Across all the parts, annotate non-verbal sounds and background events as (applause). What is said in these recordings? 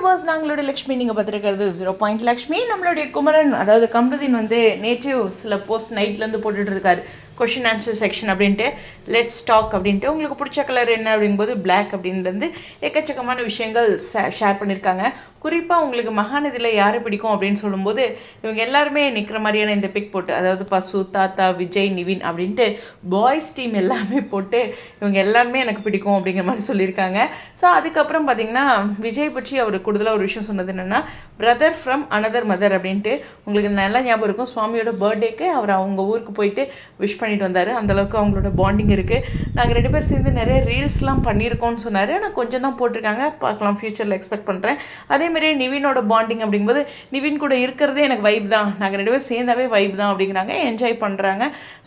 Viewers நாங்களுடைய Lakshmi நீங்கள் பார்த்துருக்கிறது zero point Lakshmi. நம்மளுடைய குமரன் அதாவது கமருதீன் வந்து நேற்று சில போஸ்ட் நைட்லேருந்து போட்டுட்டு இருக்காரு. கொஷின் ஆன்சர் செக்ஷன் அப்படின்ட்டு லெட்ஸ் ஸ்டாக் அப்படின்ட்டு உங்களுக்கு பிடிச்ச கலர் என்ன அப்படிங்கும்போது பிளாக் அப்படின்றது எக்கச்சக்கமான விஷயங்கள் ஷேர் பண்ணியிருக்காங்க குறிப்பாக உங்களுக்கு மகாநதியில் யாரை பிடிக்கும் அப்படின்னு சொல்லும்போது இவங்க எல்லாருமே நிற்கிற மாதிரியான இந்த பிக் போட்டு அதாவது பசு தாத்தா விஜய் நிவின் அப்படின்ட்டு பாய்ஸ் டீம் எல்லாமே போட்டு இவங்க எல்லாருமே எனக்கு பிடிக்கும் அப்படிங்கிற மாதிரி சொல்லியிருக்காங்க. ஸோ அதுக்கப்புறம் பார்த்தீங்கன்னா விஜய் பற்றி அவர் கூடுதலாக ஒரு விஷயம் சொன்னது என்னென்னா பிரதர் ஃப்ரம் அனதர் மதர் அப்படின்ட்டு உங்களுக்கு நல்லா ஞாபகம் இருக்கும். சுவாமியோட பர்த்டேக்கு அவர் அவங்க ஊருக்கு போயிட்டு விஷ் பண்ணி பண்ணிட்டு வந்தார். அந்தளவுக்கு அவங்களோட பாண்டிங் இருக்குது நாங்கள் ரெண்டு பேர் சேர்ந்து நிறைய ரீல்ஸ்லாம் பண்ணியிருக்கோம்னு சொன்னார். ஆனால் கொஞ்சம் தான் போட்டிருக்காங்க. பார்க்கலாம். ஃப்யூச்சரில் எக்ஸ்பெக்ட் பண்ணுறேன் அதேமாதிரி நிவினோட பாண்டிங் அப்படிங்கும்போது நிவின் கூட இருக்கிறதே எனக்கு வைப் தான். நாங்கள் ரெண்டு பேரும் சேர்ந்தாவே வைப் தான் அப்படிங்கிறாங்க. என்ஜாய் பண்ணுறாங்க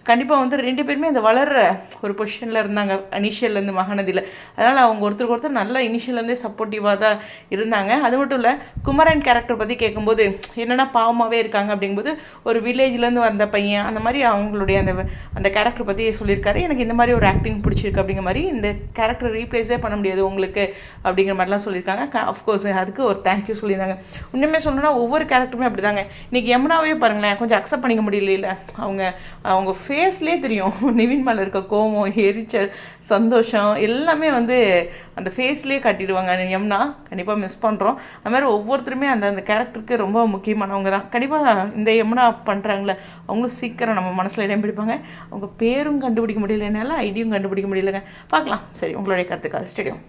கண்டிப்பாக வந்து ரெண்டு பேருமே அந்த வளர்கிற ஒரு பொசிஷனில் இருந்தாங்க இனிஷியல்லேருந்து மகாநதியில். அதனால் அவங்க ஒருத்தருக்கு ஒருத்தர் நல்லா இனிஷியல்லேருந்தே சப்போர்ட்டிவாக தான் இருந்தாங்க. அது மட்டும் இல்லை குமரன் கேரக்டர் பற்றி கேட்கும்போது என்னென்னா பாவமாகவே இருக்காங்க அப்படிங்கும்போது ஒரு வில்லேஜ்லேருந்து வந்த பையன் அந்த மாதிரி அவங்களுடைய அந்த அந்த கேரக்டர் பற்றி சொல்லியிருக்காரு. எனக்கு இந்த மாதிரி ஒரு ஆக்டிங் பிடிச்சிருக்கு அப்படிங்கிற மாதிரி இந்த கேரக்டர் ரீப்ளேஸே பண்ண முடியாது உங்களுக்கு அப்படிங்கிற மாதிரிலாம் சொல்லியிருக்காங்க. அஃப்கோர்ஸ் அதுக்கு ஒரு தேங்க்யூ சொல்லியிருந்தாங்க. உண்மையுமே சொல்லணும்னா ஒவ்வொரு கேரக்டருமே அப்படி தாங்க இன்றைக்கி யமுனாவே பாருங்களேன் கொஞ்சம் அக்செப்ட் பண்ணிக்க முடியல அவங்க அவங்க ஃபேஸ்லேயே தெரியும். (laughs) நிவின் மேலே இருக்க கோவம் எரிச்சல் சந்தோஷம் எல்லாமே வந்து அந்த ஃபேஸ்லேயே காட்டிடுவாங்க. எம்னா கண்டிப்பாக மிஸ் பண்ணுறோம் அது மாதிரி ஒவ்வொருத்தருமே அந்த அந்த கேரக்டருக்கு ரொம்ப முக்கியமானவங்க தான். கண்டிப்பாக இந்த எம்னா பண்ணுறாங்களே அவங்களும் சீக்கிரம் நம்ம மனசில் இடம் பிடிப்பாங்க. அவங்க பேரும் கண்டுபிடிக்க முடியல என்னால் ஐடியும் கண்டுபிடிக்க முடியலங்க. பார்க்கலாம். சரி உங்களுடைய கருத்துக்காக ஸ்டேடியம்